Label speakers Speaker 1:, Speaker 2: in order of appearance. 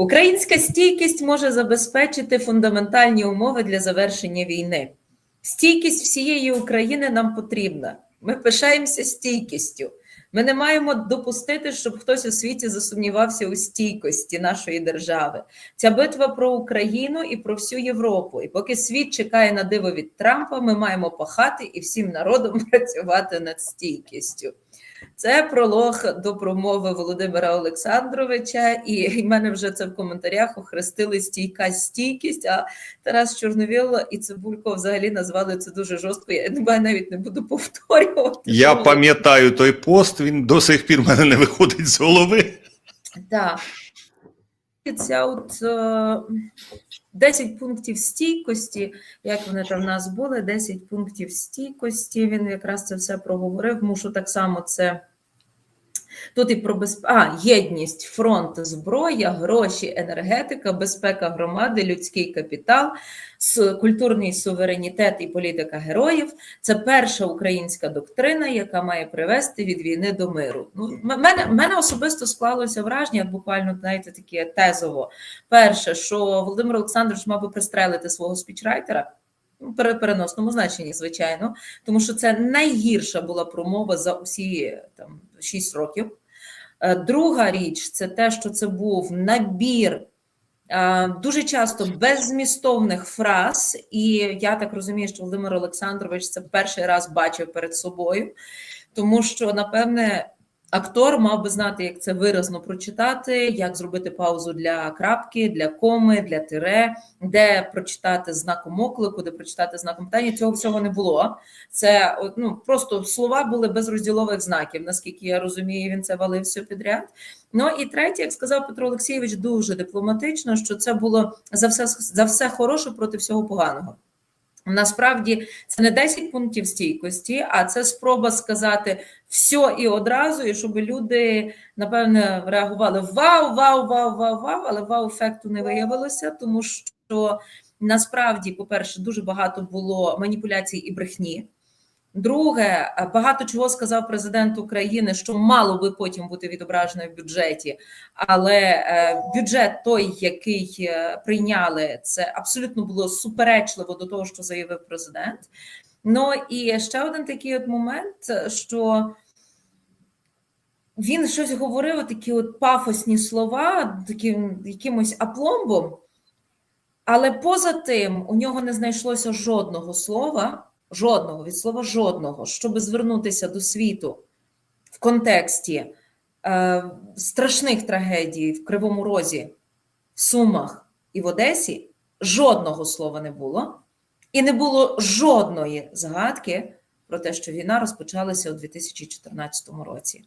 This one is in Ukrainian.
Speaker 1: Українська стійкість може забезпечити фундаментальні умови для завершення війни. Стійкість всієї України нам потрібна. Ми пишаємося стійкістю. Ми не маємо допустити, щоб хтось у світі засумнівався у стійкості нашої держави. Ця битва про Україну і про всю Європу. І поки світ чекає на диво від Трампа, ми маємо пахати і всім народом працювати над стійкістю. Це пролог до промови Володимира Олександровича, і в мене вже це в коментарях охрестили стійка стійкість. А Тарас Чорновіл і Цибулько взагалі назвали це дуже жорстко. Я навіть не буду повторювати.
Speaker 2: Я пам'ятаю той пост, він до сих пір в мене не виходить з голови.
Speaker 1: Так. Ця от е, 10 пунктів стійкості, як вони там в нас були, 10 пунктів стійкості. Він якраз це все проговорив. Мушу так само це. Тут і про безп... а, єдність, фронт, зброя, гроші, енергетика, безпека громади, людський капітал, культурний суверенітет і політика героїв. Це перша українська доктрина, яка має привести від війни до миру. Ну, мене, мене особисто склалося враження, буквально знаєте, таке тезово. Перше, що Володимир Олександрович мав би пристрелити свого спічрайтера. Ну, переносному значенні, звичайно, тому що це найгірша була промова за усі там 6 років. Е, Друга річ це те, що це був набір е, дуже часто беззмістовних фраз, і я так розумію, що Володимир Олександрович це перший раз бачив перед собою, тому що, напевне, актор мав би знати, як це виразно прочитати, як зробити паузу для крапки, для коми, для тире, де прочитати знаком оклику, де прочитати знаком питання. Цього всього не було. Це ну, просто слова були без розділових знаків, наскільки я розумію, він це валив все підряд. Ну і третє, як сказав Петро Олексійович, дуже дипломатично, що це було за все за все хороше проти всього поганого. Насправді це не 10 пунктів стійкості, а це спроба сказати все і одразу, і щоб люди напевне реагували вау, вау, вау, вау, вау, але вау-ефекту не виявилося, тому що насправді, по-перше, дуже багато було маніпуляцій і брехні. Друге, багато чого сказав президент України, що мало би потім бути відображено в бюджеті, але е, бюджет той, який е, прийняли, це абсолютно було суперечливо до того, що заявив президент. Ну і ще один такий от момент, що він щось говорив, такі от пафосні слова, таким якимось апломбом, але поза тим у нього не знайшлося жодного слова, жодного від слова жодного, щоб звернутися до світу в контексті е, страшних трагедій в Кривому Розі, в Сумах і в Одесі. Жодного слова не було, і не було жодної згадки про те, що війна розпочалася у 2014 році.